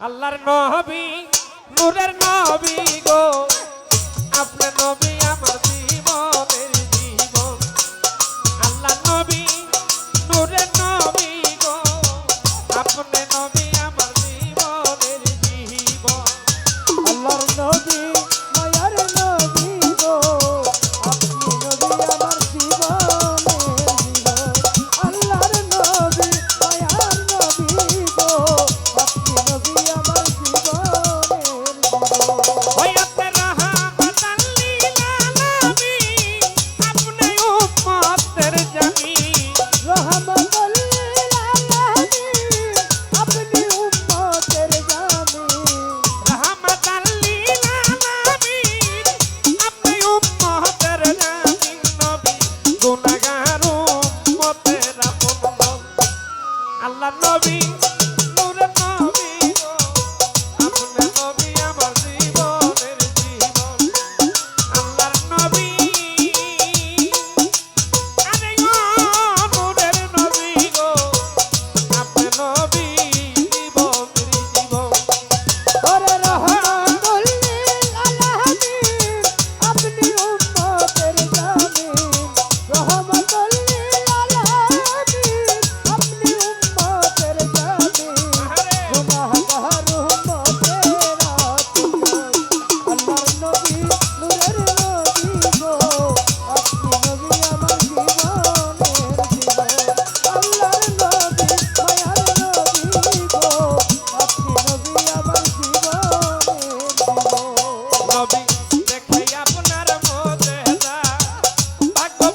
আল্লাহর নবী নূরের নবী গো। আপনার নবী আমার I love you.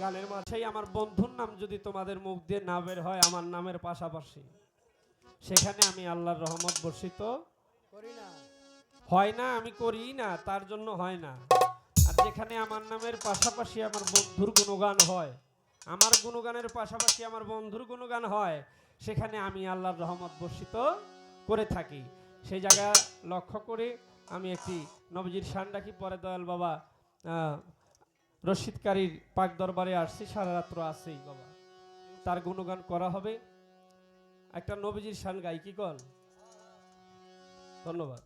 গানের মাঝেই আমার বন্ধুর নাম যদি তোমাদের মুখ দিয়ে না বের হয় আমার নামের পাশাপাশি। সেখানে আমি আল্লাহর রহমত বর্ষিত করি না। হয় না আমি করি না তার জন্য হয় না। আর যেখানে আমার নামের পাশাপাশি আমার বন্ধুর গুণগান হয় আমার গুণগানের পাশাপাশি আমার বন্ধুর গুণগান হয় সেখানে আমি আল্লাহর রহমত বর্ষিত করে থাকি। সেই জায়গা লক্ষ্য করে আমি একটি নবজির শান ডাকি পরে দয়াল বাবা আহ, রশিদকারীর পাক দরবারে আসছি সারা রাত্র আসেই বাবা। তার গুণগান করা হবে। একটা নবীজির শান গাই, কি কল ধন্যবাদ।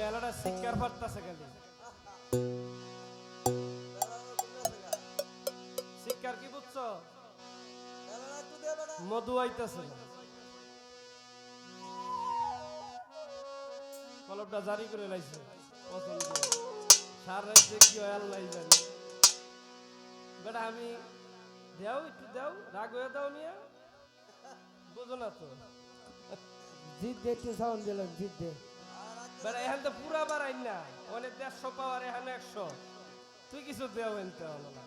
বেলাটা শিকার পারতাছে খালি শিকার কি বুঝছ? মধু আইতাছে। কলমটা জারি করে লাইছে। পছন্দ। সার রাইছে কি হয় আল্লাহ জানে। বেটা, আমি দেও, একটু দেও, রাগ হয়ে দাও মিয়া। বুঝো না তো। জিত দে একটু সাউন্ড দিলাম জিত দে এখান তো পুরা বাড়াই না। ওখানে দেড়শো পাওয়ার, এখানে একশো। তুই কিছু দেও এনতে হলো না।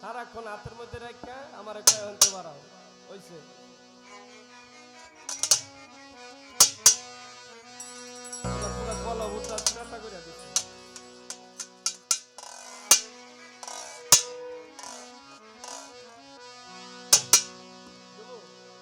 সারাক্ষণ হাতের মধ্যে রাখা আমার একটা এনতে বাড়াও। হয়েছে পুরা বলো উঠা চেষ্টা করে দিচ্ছে